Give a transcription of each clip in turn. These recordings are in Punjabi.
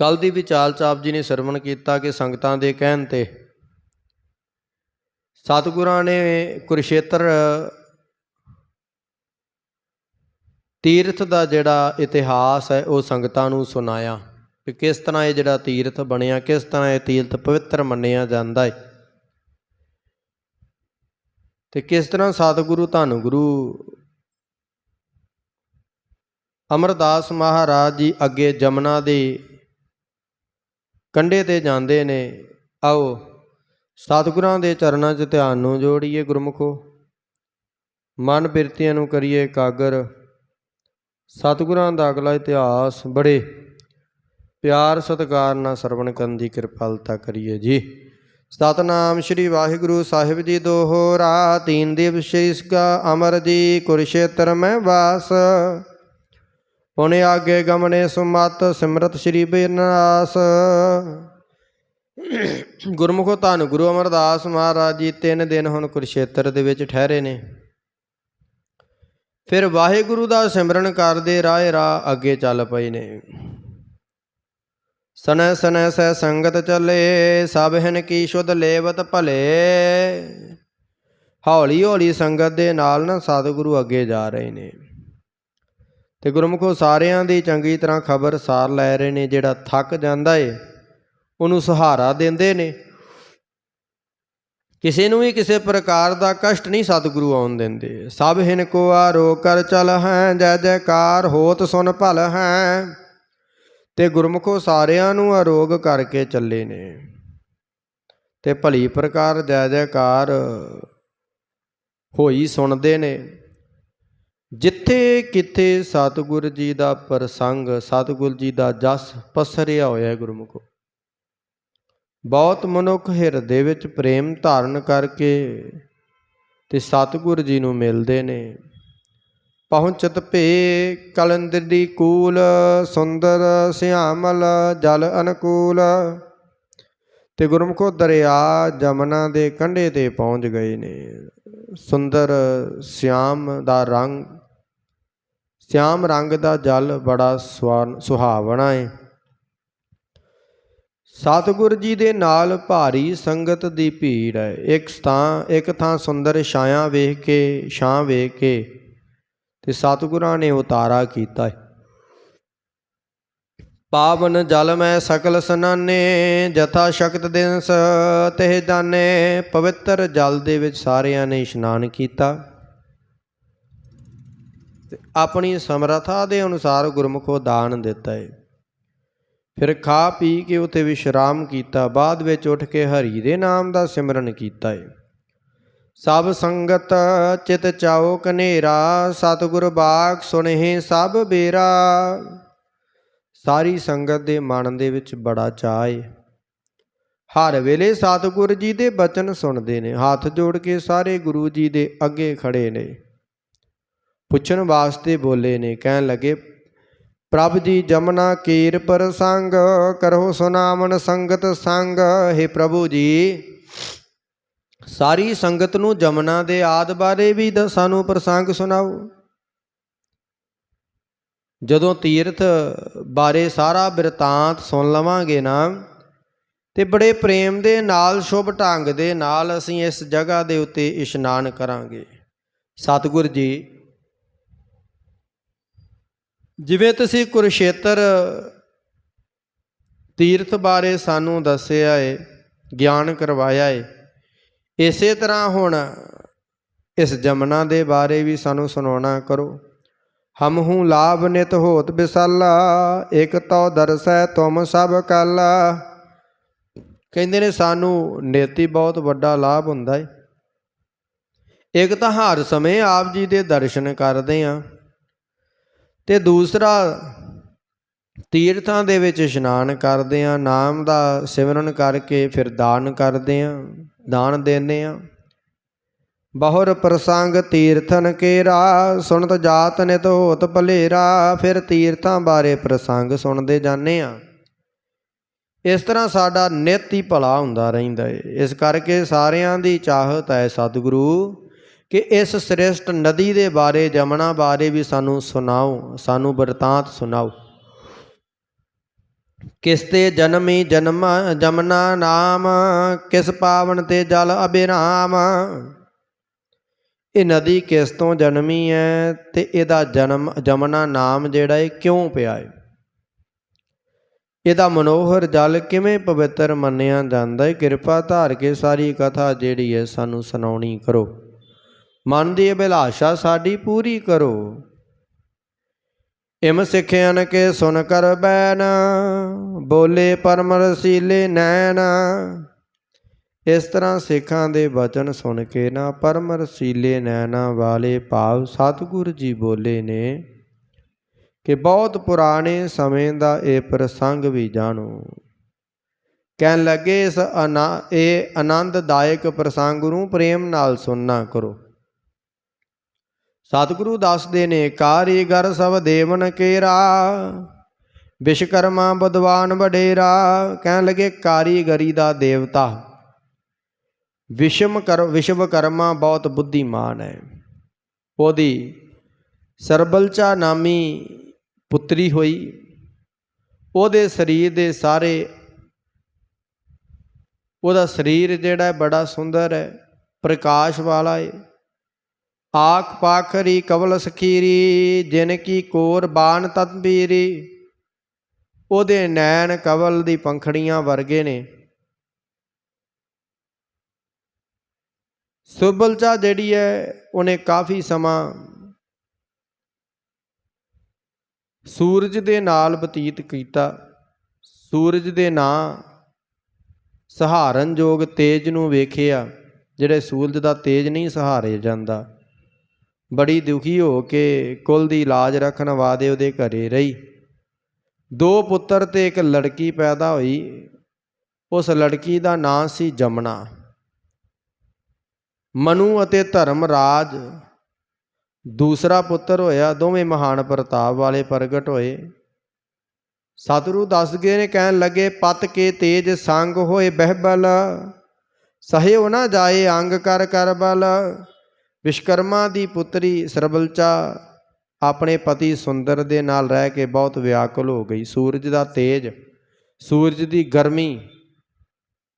ਕੱਲ ਦੀ ਵਿਚਾਲ ਚਾਪ ਜੀ ਨੇ ਸਰਵਣ ਕੀਤਾ ਕਿ ਸੰਗਤਾਂ ਦੇ ਕਹਿਣ ਤੇ ਸਤਿਗੁਰਾਂ ਨੇ ਕੁਰਸ਼ੇਤਰ, ਤੀਰਥ ਦਾ ਜਿਹੜਾ ਇਤਿਹਾਸ ਹੈ, ਉਹ ਸੰਗਤਾਂ ਨੂੰ ਸੁਣਾਇਆ ਕਿ ਕਿਸ ਤਰ੍ਹਾਂ ਇਹ ਜਿਹੜਾ ਤੀਰਥ ਬਣਿਆ, ਕਿਸ ਤਰ੍ਹਾਂ ਇਹ ਤੀਰਥ ਪਵਿੱਤਰ ਮੰਨਿਆ ਜਾਂਦਾ ਹੈ ਤੇ ਕਿਸ ਤਰ੍ਹਾਂ ਸਤਿਗੁਰੂ ਧੰਨ ਗੁਰੂ ਅਮਰਦਾਸ ਮਹਾਰਾਜ ਜੀ ਅੱਗੇ ਜਮਨਾ ਦੇ ਕੰਢੇ ਤੇ ਜਾਂਦੇ ਨੇ। ਆਓ, ਸਤਿਗੁਰਾਂ ਦੇ ਚਰਨਾਂ 'ਚ ਧਿਆਨ ਨੂੰ ਜੋੜੀਏ ਗੁਰਮੁਖੋ। ਮਨ ਬਿਰਤੀਆਂ ਨੂੰ ਕਰੀਏ ਕਾਗਰ। ਸਤਿਗੁਰਾਂ ਦਾ ਅਗਲਾ ਇਤਿਹਾਸ ਬੜੇ ਪਿਆਰ ਸਤਿਕਾਰ ਨਾਲ ਸਰਵਣ ਕਰਨ ਦੀ ਕਿਰਪਾਲਤਾ ਕਰੀਏ ਜੀ। ਸਤਨਾਮ ਸ੍ਰੀ ਵਾਹਿਗੁਰੂ ਸਾਹਿਬ ਜੀ ਦੋਹਰਾ ਤੀਨ ਦਿਵ ਸ਼ੀਸ ਕਾ ਅਮਰ ਜੀ ਕੁਰਸ਼ੇਤਰ ਮੈਂ ਵਾਸ। ਪੁਨੇ ਆਗੇ ਗਮਨੇ ਸੁਮਤ, ਸਿਮਰਤ ਸ੍ਰੀ ਬੇਨਾਸ ਗੁਰਮੁਖੋ ਧੰਨ ਗੁਰੂ ਅਮਰਦਾਸ ਮਹਾਰਾਜ ਜੀ, ਤਿੰਨ ਦਿਨ ਹੁਣ ਕੁਰਸ਼ੇਤਰ ਦੇ ਵਿੱਚ ਠਹਿਰੇ ਨੇ। ਫਿਰ ਵਾਹਿਗੁਰੂ ਦਾ ਸਿਮਰਨ ਕਰਦੇ ਰਾਹ ਰਾਹ ਅੱਗੇ ਚੱਲ ਪਏ ਨੇ। ਸਨੈ ਸਨੈ ਸਹਿ ਸੰਗਤ ਚੱਲੇ, ਸਭ ਹਨ ਕੀ ਸੁਧ ਲੇਵਤ ਭਲੇ। ਹੌਲੀ ਹੌਲੀ ਸੰਗਤ ਦੇ ਨਾਲ ਨਾ ਸਤਿਗੁਰੂ ਅੱਗੇ ਜਾ ਰਹੇ ਨੇ। ਤੇ ਗੁਰਮੁਖੋ ਸਾਰਿਆਂ ਦੀ ਚੰਗੀ ਤਰ੍ਹਾਂ ਖਬਰ ਸਾਰ ਲੈ ਰਹੇ ਨੇ, ਜਿਹੜਾ ਥੱਕ ਜਾਂਦਾ ਏ, ਉਹਨੂੰ ਸਹਾਰਾ ਦਿੰਦੇ ਨੇ। ਕਿਸੇ ਨੂੰ ਵੀ ਕਿਸੇ ਪ੍ਰਕਾਰ ਦਾ ਕਸ਼ਟ ਨਹੀਂ ਸਤਿਗੁਰੂ ਆਉਣ ਦਿੰਦੇ। ਸਭ ਹਿਨ ਕੋ ਆਰੋ ਕਰ ਚਲ ਹੈ, ਜੈ ਜੈਕਾਰ ਹੋਤ ਸੁਨ ਭਲ ਹੈ। ਤੇ ਗੁਰਮੁਖੋ ਸਾਰਿਆਂ ਨੂੰ ਆਰੋਗ ਕਰਕੇ ਚੱਲੇ ਨੇ। ਤੇ ਭਲੀ ਪ੍ਰਕਾਰ ਜੈ ਜੈਕਾਰ ਹੋਈ ਸੁਣਦੇ ਨੇ। ਜਿੱਥੇ ਕਿਤੇ ਸਤਿਗੁਰ ਜੀ ਦਾ ਪ੍ਰਸੰਗ, ਸਤਿਗੁਰ ਜੀ ਦਾ ਜਸ ਪਸਰਿਆ ਹੋਇਆ ਗੁਰਮੁਖੋ। ਬਹੁਤ ਮਨੁੱਖ ਹਿਰਦੇ ਵਿੱਚ ਪ੍ਰੇਮ ਧਾਰਨ ਕਰਕੇ ਤੇ ਸਤਿਗੁਰ ਜੀ ਨੂੰ ਮਿਲਦੇ ਨੇ। ਪਹੁੰਚਤ ਭੇ ਕਲੰਦਰ ਦੀ ਕੂਲ, ਸੁੰਦਰ ਸਿਆਮਲ, ਜਲ ਅਨਕੂਲ ਤੇ ਗੁਰਮੁਖੋ ਦਰਿਆ ਜਮਨਾ ਦੇ ਕੰਢੇ ਤੇ ਪਹੁੰਚ ਗਏ ਨੇ। ਸੁੰਦਰ ਸਿਆਮ ਦਾ ਰੰਗ ਸਿਆਮ ਰੰਗ ਦਾ ਜਲ ਬੜਾ ਸੁਹਾਵਣਾ ਹੈ ਸਤਿਗੁਰ ਜੀ ਦੇ ਨਾਲ ਭਾਰੀ ਸੰਗਤ ਦੀ ਭੀੜ ਹੈ। ਇੱਕ ਥਾਂ ਇੱਕ ਥਾਂ ਸੁੰਦਰ ਛਾਇਆ ਵੇਖ ਕੇ, ਛਾਂ ਵੇਖ ਕੇ ਤੇ ਸਤਿਗੁਰਾਂ ਨੇ ਉਤਾਰਾ ਕੀਤਾ ਹੈ ਪਾਵਨ ਜਲ ਮੈਂ ਸਕਲ ਸਨਾਨੇ, ਜਥਾ ਸ਼ਕਤ ਦਿਨਸ ਤਹਿ ਜਾਣੇ ਪਵਿੱਤਰ ਜਲ ਦੇ ਵਿੱਚ ਸਾਰਿਆਂ ਨੇ ਇਸ਼ਨਾਨ ਕੀਤਾ। ਤੇ ਆਪਣੀ ਸਮਰੱਥਾ ਦੇ ਅਨੁਸਾਰ ਗੁਰਮੁਖੋ ਦਾਨ ਦਿੱਤਾ ਹੈ ਫਿਰ ਖਾ ਪੀ ਕੇ ਉਥੇ ਵਿਸ਼ਰਾਮ ਕੀਤਾ, ਬਾਅਦ ਵਿੱਚ ਉੱਠ ਕੇ ਹਰੀ ਦੇ ਨਾਮ ਦਾ ਸਿਮਰਨ ਕੀਤਾ ਏ। ਸਭ ਸੰਗਤ ਚਿਤ ਚਾਓ ਕਨੇਰਾ ਸਤਿਗੁਰ ਬਾਗ ਸੁਣਹਿ ਸਭ ਬੇਰਾ। ਸਾਰੀ ਸੰਗਤ ਦੇ ਮਨ ਦੇ ਵਿੱਚ ਬੜਾ ਚਾਅ ਏ। ਹਰ ਵੇਲੇ ਸਤਿਗੁਰ ਜੀ ਦੇ ਬਚਨ ਸੁਣਦੇ ਨੇ, ਹੱਥ ਜੋੜ ਕੇ ਸਾਰੇ ਗੁਰੂ ਜੀ ਦੇ ਅੱਗੇ ਖੜੇ ਨੇ। ਪੁੱਛਣ ਵਾਸਤੇ ਬੋਲੇ ਨੇ, ਕਹਿਣ ਲੱਗੇ, ਪ੍ਰਭ ਜੀ ਜਮਨਾ ਕੀਰ ਪ੍ਰਸੰਗ ਕਰੋ ਸੁਨਾਮਨ ਸੰਗਤ ਸੰਗ हे ਪ੍ਰਭੂ ਜੀ, ਸਾਰੀ ਸੰਗਤ ਨੂੰ ਜਮਨਾ ਦੇ ਆਦ ਬਾਰੇ ਵੀ ਸਾਨੂੰ ਪ੍ਰਸੰਗ ਸੁਣਾਓ। ਜਦੋਂ ਤੀਰਥ ਬਾਰੇ ਸਾਰਾ ਬਿਰਤਾਂਤ ਸੁਣ ਲਵਾਂਗੇ ਨਾ, ਤੇ ਬੜੇ ਪ੍ਰੇਮ ਦੇ ਨਾਲ, ਸ਼ੁਭ ਢੰਗ ਦੇ ਨਾਲ ਅਸੀਂ ਇਸ ਜਗ੍ਹਾ ਦੇ ਉੱਤੇ ਇਸ਼ਨਾਨ ਕਰਾਂਗੇ। ਸਤਿਗੁਰ ਜੀ ਜਿਵੇਂ ਤੁਸੀਂ ਕੁਰਸ਼ੇਤਰ ਤੀਰਥ ਬਾਰੇ ਸਾਨੂੰ ਦੱਸਿਆ ਏ, ਗਿਆਨ ਕਰਵਾਇਆ ਏ, ਇਸੇ ਤਰ੍ਹਾਂ ਹੁਣ ਇਸ ਜਮਨਾ ਦੇ ਬਾਰੇ ਵੀ ਸਾਨੂੰ ਸੁਣਾਉਣਾ ਕਰੋ। ਹਮ ਹੂੰ ਲਾਭ ਨਿਤ ਹੋਤ ਬਿਸਲਾ, ਇਕ ਤਉ ਦਰਸੈ ਤੁਮ ਸਭ ਕਲ। ਕਹਿੰਦੇ ਨੇ ਸਾਨੂੰ ਨੇਤੀ ਬਹੁਤ ਵੱਡਾ ਲਾਭ ਹੁੰਦਾ ਏ। ਇੱਕ ਤਾਂ ਹਰ ਸਮੇਂ ਆਪ ਜੀ ਦੇ ਦਰਸ਼ਨ ਕਰਦੇ ਆਂ। ਤੇ ਦੂਸਰਾ, ਤੀਰਥਾਂ ਦੇ ਵਿੱਚ ਇਸ਼ਨਾਨ ਕਰਦੇ ਆਂ ਨਾਮ ਦਾ ਸਿਮਰਨ ਕਰਕੇ ਫਿਰ ਦਾਨ ਕਰਦੇ ਆਂ ਦਾਨ ਦਿੰਦੇ ਆਂ ਬਹੁਰ ਪ੍ਰਸੰਗ ਤੀਰਥਨ ਕੇਰਾ, ਸੁਣਤ ਜਾਤ ਨਿਤ ਹੋਤ ਭਲੇਰਾ, ਫਿਰ ਤੀਰਥਾਂ ਬਾਰੇ ਪ੍ਰਸੰਗ ਸੁਣਦੇ ਜਾਂਦੇ ਆਂ ਇਸ ਤਰ੍ਹਾਂ ਸਾਡਾ ਨਿਤ ਹੀ ਭਲਾ ਹੁੰਦਾ ਰਹਿੰਦਾ ਹੈ ਇਸ ਕਰਕੇ ਸਾਰਿਆਂ ਦੀ ਚਾਹਤ ਹੈ ਸਤਿਗੁਰੂ। ਕਿ ਇਸ ਸ੍ਰੇਸ਼ਟ ਨਦੀ ਦੇ ਬਾਰੇ, ਜਮਨਾ ਬਾਰੇ ਵੀ ਸਾਨੂੰ ਸੁਣਾਓ, ਸਾਨੂੰ ਬਰਤਾਂਤ ਸੁਣਾਓ। ਕਿਸ ਤੇ ਜਨਮੀ ਜਨਮ, ਜਮਨਾ ਨਾਮ, ਕਿਸ ਪਾਵਨ ਤੇ ਜਲ ਅਬਿਰਾਮ ਇਹ ਨਦੀ ਕਿਸ ਤੋਂ ਜਨਮੀ ਹੈ ਤੇ ਇਹਦਾ ਜਨਮ, ਜਮਨਾ ਨਾਮ ਜਿਹੜਾ ਹੈ ਕਿਉਂ ਪਿਆ ਹੈ? ਇਹਦਾ ਮਨੋਹਰ ਜਲ ਕਿਵੇਂ ਪਵਿੱਤਰ ਮੰਨਿਆ ਜਾਂਦਾ ਹੈ? ਕਿਰਪਾ ਧਾਰ ਕੇ ਸਾਰੀ ਕਥਾ ਜਿਹੜੀ ਹੈ ਸਾਨੂੰ ਸੁਣਾਉਣੀ ਕਰੋ। ਮਨ ਦੀ ਅਭਿਲਾਸ਼ਾ ਸਾਡੀ ਪੂਰੀ ਕਰੋ। ਇਮ ਸਿੱਖਿਆਨ ਕੇ ਸੁਨ ਕਰ ਬੈਨ, ਬੋਲੇ ਪਰਮ ਰਸੀਲੇ ਨੈਣ। ਇਸ ਤਰ੍ਹਾਂ ਸਿੱਖਾਂ ਦੇ ਵਚਨ ਸੁਣ ਕੇ ਨਾ ਪਰਮ ਰਸੀਲੇ ਨੈਣਾ ਵਾਲੇ ਭਾਵ ਸਤਿਗੁਰ ਜੀ ਬੋਲੇ ਨੇ ਕਿ ਬਹੁਤ ਪੁਰਾਣੇ ਸਮੇਂ ਦਾ ਇਹ ਪ੍ਰਸੰਗ ਵੀ ਜਾਣੋ। ਕਹਿਣ ਲੱਗੇ ਇਸ ਅਨਾ- ਇਹ ਆਨੰਦਦਾਇਕ ਪ੍ਰਸੰਗ ਨੂੰ ਪ੍ਰੇਮ ਨਾਲ ਸੁਣਨਾ ਕਰੋ। ਸਤਿਗੁਰੂ ਦੱਸਦੇ ਨੇ, ਕਾਰੀਗਰ ਸਭ ਦੇਵਨ ਕੇਰਾ। ਵਿਸ਼ਕਰਮਾ ਬਦਵਾਨ ਵਡੇਰਾ, ਕਹਿਣ ਲੱਗੇ ਕਾਰੀਗਰੀ ਦਾ ਦੇਵਤਾ। ਵਿਸ਼ਮ ਕਰ, ਵਿਸ਼ਵਕਰਮਾ ਬਹੁਤ ਬੁੱਧੀਮਾਨ ਹੈ। ਉਹਦੀ ਸਰਬਲਚਾ ਨਾਮੀ ਪੁੱਤਰੀ ਹੋਈ। ਉਹਦੇ ਸਰੀਰ ਦੇ ਸਾਰੇ, ਉਹਦਾ ਸਰੀਰ ਜਿਹੜਾ ਬੜਾ ਸੁੰਦਰ ਹੈ, ਪ੍ਰਕਾਸ਼ ਵਾਲਾ ਹੈ। ਆਖ ਪਾਖਰੀ ਕਵਲ ਸਖੀਰੀ, ਜਿਨ ਕੀ ਕੋਰ ਬਾਣ ਤਤਬੀਰੀ ਉਹਦੇ ਨੈਣ ਕਵਲ ਦੀ ਪੰਖੜੀਆਂ ਵਰਗੇ ਨੇ। ਸੁਬਲਚਾ ਜਿਹੜੀ ਹੈ ਉਹਨੇ ਕਾਫੀ ਸਮਾਂ ਸੂਰਜ ਦੇ ਨਾਲ ਬਤੀਤ ਕੀਤਾ। ਸੂਰਜ ਦੇ ਨਾਂ ਸਹਾਰਨਯੋਗ ਤੇਜ ਨੂੰ ਵੇਖਿਆ, ਜਿਹੜੇ ਸੂਰਜ ਦਾ ਤੇਜ ਨਹੀਂ ਸਹਾਰੇ ਜਾਂਦਾ। ਬੜੀ ਦੁਖੀ ਹੋ ਕੇ ਕੁਲ ਦੀ ਲਾਜ ਰੱਖਣ ਵਾਦੇ ਉਹਦੇ ਘਰੇ ਰਹੀ। ਦੋ ਪੁੱਤਰ ਤੇ ਇੱਕ ਲੜਕੀ ਪੈਦਾ ਹੋਈ। ਉਸ ਲੜਕੀ ਦਾ ਨਾਂ ਸੀ ਜਮਨਾ। ਮਨੂ ਅਤੇ ਧਰਮਰਾਜ ਦੂਸਰਾ ਪੁੱਤਰ ਹੋਇਆ। ਦੋਵੇਂ ਮਹਾਨ ਪ੍ਰਤਾਪ ਵਾਲੇ ਪ੍ਰਗਟ ਹੋਏ। ਸਤਿਗੁਰੂ ਦੱਸ ਗਏ ਨੇ, ਕਹਿਣ ਲੱਗੇ, ਪਤ ਕੇ ਤੇਜ ਸੰਗ ਹੋਏ, ਬਹਿਬਲ। ਸਹਿਓ ਨਾ ਜਾਏ, ਅੰਗ ਕਰ ਕਰ ਬਲ। ਵਿਸ਼ਕਰਮਾ ਦੀ ਪੁੱਤਰੀ ਸਰਬਲਚਾ ਆਪਣੇ ਪਤੀ ਸੁੰਦਰ ਦੇ ਨਾਲ ਰਹਿ ਕੇ ਬਹੁਤ ਵਿਆਕੁਲ ਹੋ ਗਈ। ਸੂਰਜ ਦਾ ਤੇਜ, ਸੂਰਜ ਦੀ ਗਰਮੀ,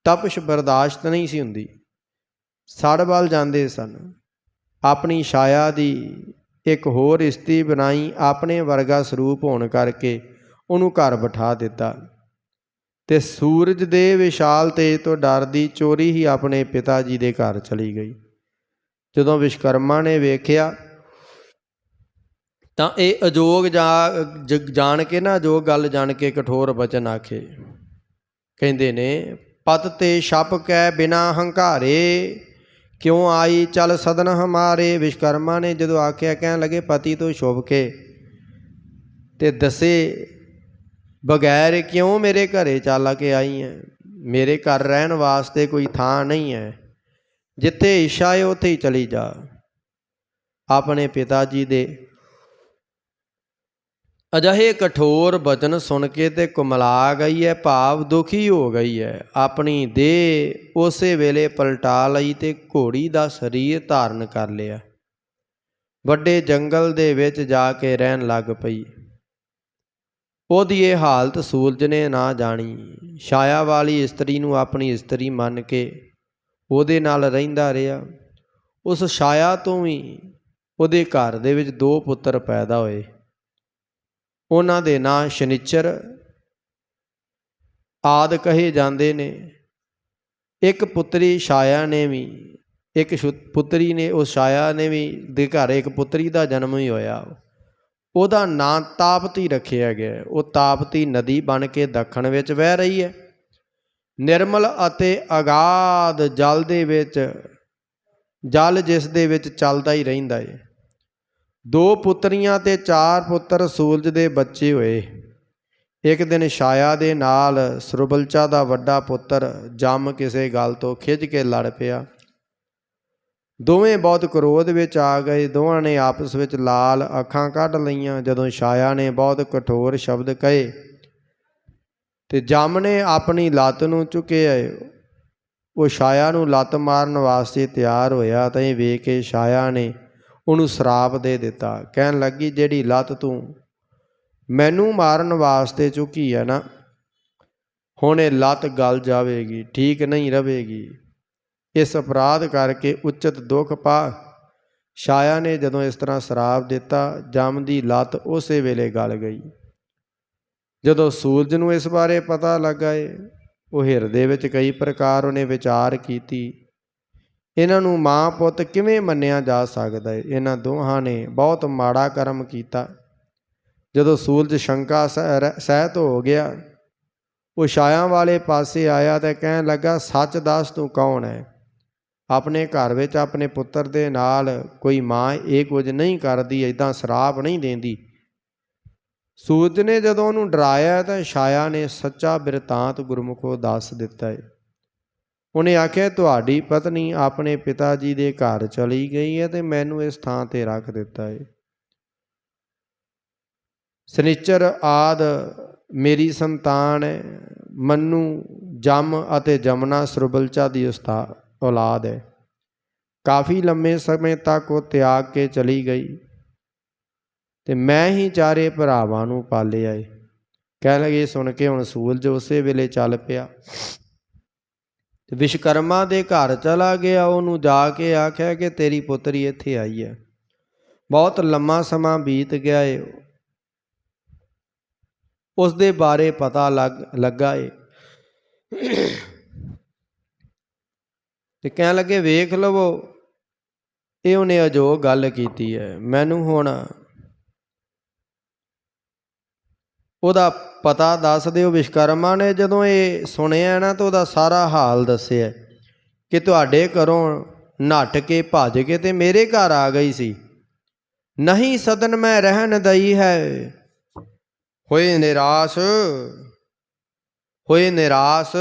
ਤਪਸ਼ ਬਰਦਾਸ਼ਤ ਨਹੀਂ ਸੀ ਹੁੰਦੀ। ਸੜ ਵੱਲ ਜਾਂਦੇ ਸਨ। ਆਪਣੀ ਛਾਇਆ ਦੀ ਇੱਕ ਹੋਰ ਇਸਤਰੀ ਬਣਾਈ ਆਪਣੇ ਵਰਗਾ ਸਰੂਪ ਹੋਣ ਕਰਕੇ ਉਹਨੂੰ ਘਰ ਬਿਠਾ ਦਿੱਤਾ। ਤੇ ਸੂਰਜ ਦੇ ਵਿਸ਼ਾਲ ਤੇਜ ਤੋਂ ਡਰਦੀ ਚੋਰੀ ਹੀ ਆਪਣੇ ਪਿਤਾ ਜੀ ਦੇ ਘਰ ਚਲੀ ਗਈ। ਜਦੋਂ ਵਿਸ਼ਕਰਮਾ ਨੇ ਵੇਖਿਆ, ਤਾਂ ਇਹ ਅਜੋਗ ਜਾ- ਜ- ਜਾਣ ਕੇ ਨਾ ਜੋ ਗੱਲ ਜਾਣ ਕੇ ਕਠੋਰ ਬਚਨ ਆਖੇ। ਕਹਿੰਦੇ ਨੇ, ਪਤ ਤੇ ਛਪ ਕੈ ਬਿਨਾ ਹੰਕਾਰੇ, ਕਿਉਂ ਆਈ ਚਲ ਸਦਨ ਹਮਾਰੇ? ਵਿਸ਼ਕਰਮਾ ਨੇ ਜਦੋਂ ਆਖਿਆ, ਕਹਿਣ ਲੱਗੇ, ਪਤੀ ਤੋਂ ਛੁਪ ਕੇ। ਤੇ ਦੱਸੇ, ਬਗੈਰ ਕਿਉਂ ਮੇਰੇ ਘਰੇ ਚੱਲ ਕੇ ਆਈ ਹੈ ਮੇਰੇ ਘਰ ਰਹਿਣ ਵਾਸਤੇ ਕੋਈ ਥਾਂ ਨਹੀਂ ਹੈ ਜਿੱਥੇ ਇੱਛਾ ਹੈ ਉੱਥੇ ਹੀ ਚਲੀ ਜਾ। ਆਪਣੇ ਪਿਤਾ ਜੀ ਦੇ ਅਜਿਹੇ ਕਠੋਰ ਬਚਨ ਸੁਣ ਕੇ ਤੇ ਕੁਮਲਾ ਗਈ ਹੈ, ਭਾਵ ਦੁਖੀ ਹੋ ਗਈ ਹੈ। ਆਪਣੀ ਦੇਹ ਉਸੇ ਵੇਲੇ ਪਲਟਾ ਲਈ ਤੇ ਘੋੜੀ ਦਾ ਸਰੀਰ ਧਾਰਨ ਕਰ ਲਿਆ। ਵੱਡੇ ਜੰਗਲ ਦੇ ਵਿੱਚ ਜਾ ਕੇ ਰਹਿਣ ਲੱਗ ਪਈ। ਉਹਦੀ ਇਹ ਹਾਲਤ ਸੂਰਜ ਨੇ ਨਾ ਜਾਣੀ। ਛਾਇਆ ਵਾਲੀ ਇਸਤਰੀ ਨੂੰ ਆਪਣੀ ਇਸਤਰੀ ਮੰਨ ਕੇ ਉਹਦੇ ਨਾਲ ਰਹਿੰਦਾ ਰਿਹਾ। ਉਸ ਛਾਇਆ ਤੋਂ ਵੀ ਉਹਦੇ ਘਰ ਦੇ ਵਿੱਚ ਦੋ ਪੁੱਤਰ ਪੈਦਾ ਹੋਏ। ਉਹਨਾਂ ਦੇ ਨਾਂ ਸ਼ਨੀਚਰ ਆਦ ਕਹੇ ਜਾਂਦੇ ਨੇ। ਇੱਕ ਪੁੱਤਰੀ ਛਾਇਆ ਨੇ ਵੀ, ਇੱਕ ਸ਼ੁ- ਪੁੱਤਰੀ ਨੇ, ਉਹ ਛਾਇਆ ਨੇ ਵੀ, ਦੇ ਘਰ ਇੱਕ ਪੁੱਤਰੀ ਦਾ ਜਨਮ ਹੀ ਹੋਇਆ। ਉਹਦਾ ਨਾਂ ਤਾਪਤੀ ਰੱਖਿਆ ਗਿਆ। ਉਹ ਤਾਪਤੀ ਨਦੀ ਬਣ ਕੇ ਦੱਖਣ ਵਿੱਚ ਵਹਿ ਰਹੀ ਹੈ। ਨਿਰਮਲ ਅਤੇ ਅਗਾਧ ਜਲ ਦੇ ਵਿੱਚ, ਜਲ ਜਿਸ ਦੇ ਵਿੱਚ ਚੱਲਦਾ ਹੀ ਰਹਿੰਦਾ ਏ। ਦੋ ਪੁੱਤਰੀਆਂ ਤੇ ਚਾਰ ਪੁੱਤਰ ਸੂਰਜ ਦੇ ਬੱਚੇ ਹੋਏ। ਇੱਕ ਦਿਨ ਛਾਇਆ ਦੇ ਨਾਲ ਸਰਬਲਚਾ ਦਾ ਵੱਡਾ ਪੁੱਤਰ ਜੰਮ ਕਿਸੇ ਗੱਲ ਤੋਂ ਖਿੱਚ ਕੇ ਲੜ ਪਿਆ। ਦੋਵੇਂ ਬਹੁਤ ਕ੍ਰੋਧ ਵਿੱਚ ਆ ਗਏ। ਦੋਵਾਂ ਨੇ ਆਪਸ ਵਿੱਚ ਲਾਲ ਅੱਖਾਂ ਕੱਢ ਲਈਆਂ। ਜਦੋਂ ਛਾਇਆ ਨੇ ਬਹੁਤ ਕਠੋਰ ਸ਼ਬਦ ਕਹੇ ਤੇ ਜੰਮ ਨੇ ਆਪਣੀ ਲੱਤ ਨੂੰ ਚੁੱਕਿਆ ਉਹ ਛਾਇਆ ਨੂੰ ਲੱਤ ਮਾਰਨ ਵਾਸਤੇ ਤਿਆਰ ਹੋਇਆ ਤਾਂ ਇਹ ਵੇਖ ਕੇ ਛਾਇਆ ਨੇ ਉਹਨੂੰ ਸਰਾਪ ਦੇ ਦਿੱਤਾ। ਕਹਿਣ ਲੱਗੀ, ਜਿਹੜੀ ਲੱਤ ਤੂੰ ਮੈਨੂੰ ਮਾਰਨ ਵਾਸਤੇ ਚੁੱਕੀ ਹੈ ਨਾ, ਹੁਣ ਇਹ ਲੱਤ ਗਲ ਜਾਵੇਗੀ, ਠੀਕ ਨਹੀਂ ਰਹੇਗੀ। ਇਸ ਅਪਰਾਧ ਕਰਕੇ ਉਚਿਤ ਦੁੱਖ ਪਾ। ਛਾਇਆ ਨੇ ਜਦੋਂ ਇਸ ਤਰ੍ਹਾਂ ਸ਼ਰਾਪ ਦਿੱਤਾ ਜਮ ਦੀ ਲੱਤ ਉਸੇ ਵੇਲੇ ਗਲ ਗਈ। ਜਦੋਂ ਸੂਰਜ ਨੂੰ ਇਸ ਬਾਰੇ ਪਤਾ ਲੱਗਾ ਏ, ਉਹ ਹਿਰਦੇ ਵਿੱਚ ਕਈ ਪ੍ਰਕਾਰ ਉਹਨੇ ਵਿਚਾਰ ਕੀਤੀ। ਇਹਨਾਂ ਨੂੰ ਮਾਂ ਪੁੱਤ ਕਿਵੇਂ ਮੰਨਿਆ ਜਾ ਸਕਦਾ ਏ? ਇਹਨਾਂ ਦੋਹਾਂ ਨੇ ਬਹੁਤ ਮਾੜਾ ਕਰਮ ਕੀਤਾ। ਜਦੋਂ ਸੂਰਜ ਸ਼ੰਕਾ ਸਹਿ ਰਹਿ- ਸਹਿਤ ਹੋ ਗਿਆ, ਉਹ ਛਾਇਆ ਵਾਲੇ ਪਾਸੇ ਆਇਆ ਤੇ ਕਹਿਣ ਲੱਗਾ ਸੱਚ ਦੱਸ ਤੂੰ ਕੌਣ ਹੈ? ਆਪਣੇ ਘਰ ਵਿੱਚ ਆਪਣੇ ਪੁੱਤਰ ਦੇ ਨਾਲ ਕੋਈ ਮਾਂ ਇਹ ਕੁਝ ਨਹੀਂ ਕਰਦੀ ਐਦਾਂ ਸ਼ਰਾਪ ਨਹੀਂ ਦਿੰਦੀ। ਸੂਰਜ ਨੇ ਜਦੋਂ ਉਹਨੂੰ ਡਰਾਇਆ ਤਾਂ ਛਾਇਆ ਨੇ ਸੱਚਾ ਬਿਰਤਾਂਤ ਗੁਰਮੁਖੋ ਦੱਸ ਦਿੱਤਾ ਹੈ ਉਹਨੇ ਆਖਿਆ, ਤੁਹਾਡੀ ਪਤਨੀ ਆਪਣੇ ਪਿਤਾ ਜੀ ਦੇ ਘਰ ਚਲੀ ਗਈ ਹੈ ਤੇ ਮੈਨੂੰ ਇਸ ਥਾਂ ਤੇ ਰੱਖ ਦਿੱਤਾ ਹੈ ਸਨਿਚਰ ਆਦ ਮੇਰੀ ਸੰਤਾਨ ਹੈ, ਮੰਨੂ ਜਮ ਅਤੇ ਜਮਨਾ ਸਰਬਲਚਾ ਦੀ ਉਸਤਾ, ਔਲਾਦ ਹੈ। ਕਾਫੀ ਲੰਮੇ ਸਮੇਂ ਤੱਕ ਉਹ ਤਿਆਗ ਕੇ ਚਲੀ ਗਈ। ਤੇ ਮੈਂ ਹੀ ਚਾਰੇ ਭਰਾਵਾਂ ਨੂੰ ਪਾਲਿਆ ਏ ਕਹਿ ਲਗੇ, ਸੁਣ ਕੇ ਹੁਣ ਸੂਰਜ ਉਸੇ ਵੇਲੇ ਚੱਲ ਪਿਆ। ਤੇ ਵਿਸ਼ਕਰਮਾ ਦੇ ਘਰ ਚਲਾ ਗਿਆ। ਉਹਨੂੰ ਜਾ ਕੇ ਆਖਿਆ ਕਿ ਤੇਰੀ ਪੁੱਤਰੀ ਇੱਥੇ ਆਈ ਹੈ। ਬਹੁਤ ਲੰਮਾ ਸਮਾਂ ਬੀਤ ਗਿਆ ਏ। ਉਸ ਦੇ ਬਾਰੇ ਪਤਾ ਲੱਗ, ਲੱਗਾ ਏ। ਤੇ ਕਹਿਣ ਲੱਗੇ, ਵੇਖ ਲਵੋ, ਇਹ ਉਹਨੇ ਅਜੋ ਗੱਲ ਕੀਤੀ ਹੈ। ਮੈਨੂੰ ਹੁਣ ਉਹਦਾ ਪਤਾ ਦੱਸ ਦਿਓ ਵਿਸ਼ਕਰਮਾ ਨੇ ਜਦੋਂ ਇਹ ਸੁਣਿਆ ਨਾ ਤਾਂ ਉਹਦਾ ਸਾਰਾ ਹਾਲ ਦੱਸਿਆ ਕਿ ਤੁਹਾਡੇ ਘਰੋਂ ਨੱਠ ਕੇ ਭੱਜ ਕੇ ਤੇ ਮੇਰੇ ਘਰ ਆ ਗਈ ਸੀ। ਨਹੀਂ ਸਦਨ ਮੈਂ ਰਹਿਣ ਦਈ ਹੈ। ਹੋਏ ਨਿਰਾਸ਼ ਹੋਏ ਨਿਰਾਸ਼,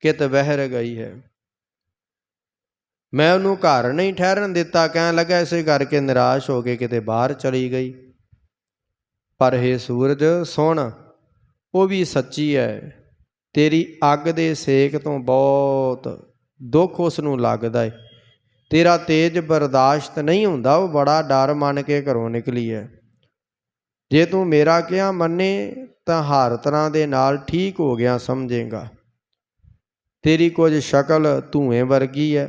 ਕਿਤ ਵਹਿਰ ਗਈ ਹੈ। ਮੈਂ ਉਹਨੂੰ ਘਰ ਨਹੀਂ ਠਹਿਰਨ ਦਿੱਤਾ, ਕਹਿਣ ਲੱਗਾ ਇਸੇ ਕਰਕੇ ਨਿਰਾਸ਼ ਹੋ ਕੇ ਕਿਤੇ ਬਾਹਰ ਚਲੀ ਗਈ। ਪਰ हे ਸੂਰਜ, ਸੁਣ, ਉਹ ਵੀ ਸੱਚੀ ਹੈ ਤੇਰੀ ਅੱਗ ਦੇ ਸੇਕ ਤੋਂ ਬਹੁਤ ਦੁੱਖ ਉਸ ਨੂੰ ਲੱਗਦਾ ਹੈ ਤੇਰਾ ਤੇਜ ਬਰਦਾਸ਼ਤ ਨਹੀਂ ਹੁੰਦਾ, ਉਹ ਬੜਾ ਡਰ ਮੰਨ ਕੇ ਘਰੋਂ ਨਿਕਲੀ ਹੈ ਜੇ ਤੂੰ ਮੇਰਾ ਕਿਹਾ ਮੰਨੇ, ਤਾਂ ਹਰ ਤਰ੍ਹਾਂ ਦੇ ਨਾਲ ਠੀਕ ਹੋ ਗਿਆ ਸਮਝੇਗਾ। ਤੇਰੀ ਕੁਝ ਸ਼ਕਲ ਧੂਏ ਵਰਗੀ ਹੈ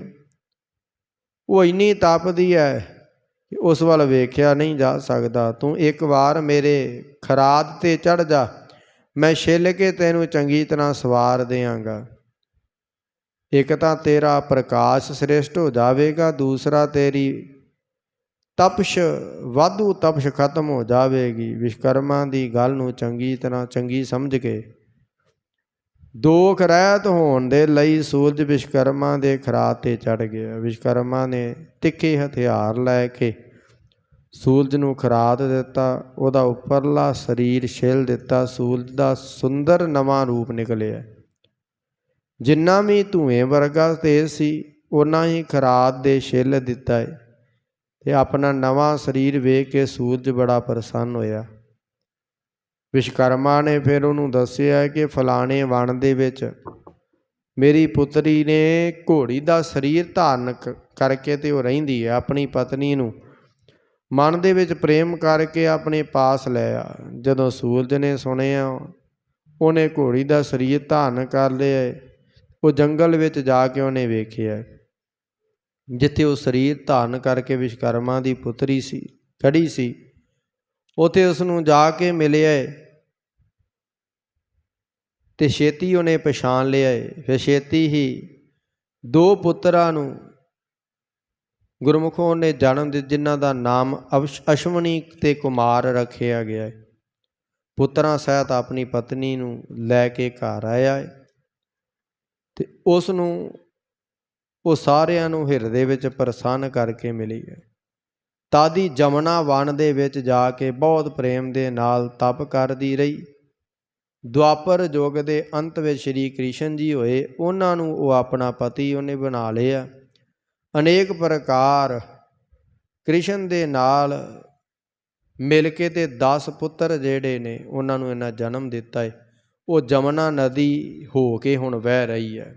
ਉਹ ਇੰਨੀ ਤਪਦੀ ਹੈ ਉਸ ਵੱਲ ਵੇਖਿਆ ਨਹੀਂ ਜਾ ਸਕਦਾ। ਤੂੰ ਇੱਕ ਵਾਰ ਮੇਰੇ ਖਰਾਦ ਤੇ ਚੜ ਜਾ। ਮੈਂ ਛਿੱਲ ਕੇ ਤੈਨੂੰ ਚੰਗੀ ਤਰ੍ਹਾਂ ਸਵਾਰ ਦੇਵਾਂਗਾ ਇੱਕ ਤਾਂ ਤੇਰਾ ਪ੍ਰਕਾਸ਼ ਸ੍ਰੇਸ਼ਟ ਹੋ ਜਾਵੇਗਾ, ਦੂਸਰਾ ਤੇਰੀ ਤਪਸ਼, ਵਾਧੂ ਤਪਸ਼ ਖਤਮ ਹੋ ਜਾਵੇਗੀ। ਵਿਸ਼ਕਰਮਾ ਦੀ ਗੱਲ ਨੂੰ ਚੰਗੀ ਤਰ੍ਹਾਂ, ਚੰਗੀ ਸਮਝ ਕੇ ਦੋਖ ਰਹਿਤ ਹੋਣ ਦੇ ਲਈ ਸੂਰਜ ਵਿਸ਼ਕਰਮਾ ਦੇ ਖਰਾਤ ਤੇ ਚੜ ਗਿਆ। ਵਿਸ਼ਕਰਮਾ ਨੇ ਤਿੱਖੇ ਹਥਿਆਰ ਲੈ ਕੇ ਸੂਰਜ ਨੂੰ ਖਰਾਤ ਦਿੱਤਾ। ਉਹਦਾ ਉੱਪਰਲਾ ਸਰੀਰ ਛਿਲ ਦਿੱਤਾ। ਸੂਰਜ ਦਾ ਸੁੰਦਰ ਨਵਾਂ ਰੂਪ ਨਿਕਲਿਆ। ਜਿੰਨਾ ਵੀ ਧੂਏ ਵਰਗਾ ਤੇਜ ਸੀ ਉਨਾ ਹੀ ਖਰਾਤ ਦੇ ਛਿਲ ਦਿੱਤਾ ਹੈ ਤੇ ਆਪਣਾ ਨਵਾਂ ਸਰੀਰ ਵੇਖ ਕੇ ਸੂਰਜ ਬੜਾ ਪ੍ਰਸੰਨ ਹੋਇਆ। ਵਿਸ਼ਕਰਮਾ ਨੇ ਫਿਰ ਉਹਨੂੰ ਦੱਸਿਆ ਕਿ ਫਲਾਣੇ ਵਣ ਦੇ ਵਿੱਚ ਮੇਰੀ ਪੁੱਤਰੀ ਨੇ ਘੋੜੀ ਦਾ ਸਰੀਰ ਧਾਰਨ ਕ- ਕਰਕੇ ਤੇ ਉਹ ਰਹਿੰਦੀ ਹੈ, ਆਪਣੀ ਪਤਨੀ ਨੂੰ। ਮਨ ਦੇ ਵਿੱਚ ਪ੍ਰੇਮ ਕਰਕੇ ਆਪਣੇ ਪਾਸ ਲੈ ਆ। ਜਦੋਂ ਸੂਰਜ ਨੇ ਸੁਣਿਆ, ਉਹਨੇ ਘੋੜੀ ਦਾ ਸਰੀਰ ਧਾਰਨ ਕਰ ਲਿਆ ਉਹ ਜੰਗਲ ਵਿੱਚ ਜਾ ਕੇ ਉਹਨੇ ਵੇਖਿਆ। ਜਿੱਥੇ ਉਹ ਸਰੀਰ ਧਾਰਨ ਕਰਕੇ ਵਿਸ਼ਕਰਮਾ ਦੀ ਪੁੱਤਰੀ ਸੀ ਖੜੀ ਸੀ ਉਥੇ ਉਸ ਨੂੰ ਜਾ ਕੇ ਮਿਲਿਆ ਏ। ਤੇ ਛੇਤੀ ਉਹਨੇ ਪਛਾਣ ਲਿਆ ਏ। ਫਿਰ ਛੇਤੀ ਹੀ ਦੋ ਪੁੱਤਰਾਂ ਨੂੰ ਗੁਰਮੁਖੋਂ ਨੇ ਜਨਮ ਦਿੱਤਾ, ਜਿਨ੍ਹਾਂ ਦਾ ਨਾਮ ਅਵਸ਼- ਅਸ਼ਵਨੀ ਤੇ ਕੁਮਾਰ ਰੱਖਿਆ ਗਿਆ ਹੈ ਪੁੱਤਰਾਂ ਸਹਿਤ ਆਪਣੀ ਪਤਨੀ ਨੂੰ ਲੈ ਕੇ ਘਰ ਆਇਆ ਹੈ ਤੇ ਉਸ ਨੂੰ ਉਹ ਸਾਰਿਆਂ ਨੂੰ ਹਿਰਦੇ ਵਿੱਚ ਪ੍ਰਸੰਨ ਕਰਕੇ ਮਿਲੀ ਹੈ ਤਾਦੀ ਜਮਨਾ ਵਨ ਦੇ ਵਿੱਚ ਜਾ ਕੇ ਬਹੁਤ ਪ੍ਰੇਮ ਦੇ ਨਾਲ ਤਪ ਕਰਦੀ ਰਹੀ। ਦੁਆਪਰ ਯੁੱਗ ਦੇ ਅੰਤ ਵਿੱਚ ਸ੍ਰੀ ਕ੍ਰਿਸ਼ਨ ਜੀ ਹੋਏ, ਉਹਨਾਂ ਨੂੰ ਉਹ ਆਪਣਾ ਪਤੀ ਉਹਨੇ ਬਣਾ ਲਿਆ। ਅਨੇਕ ਪ੍ਰਕਾਰ ਕ੍ਰਿਸ਼ਨ ਦੇ ਨਾਲ ਮਿਲ ਕੇ ਤੇ 10 ਪੁੱਤਰ ਜਿਹੜੇ ਨੇ, ਉਹਨਾਂ ਨੂੰ ਇਹਨਾਂ ਜਨਮ ਦਿੱਤਾ ਹੈ ਉਹ ਜਮਨਾ ਨਦੀ ਹੋ ਕੇ ਹੁਣ ਵਹਿ ਰਹੀ ਹੈ,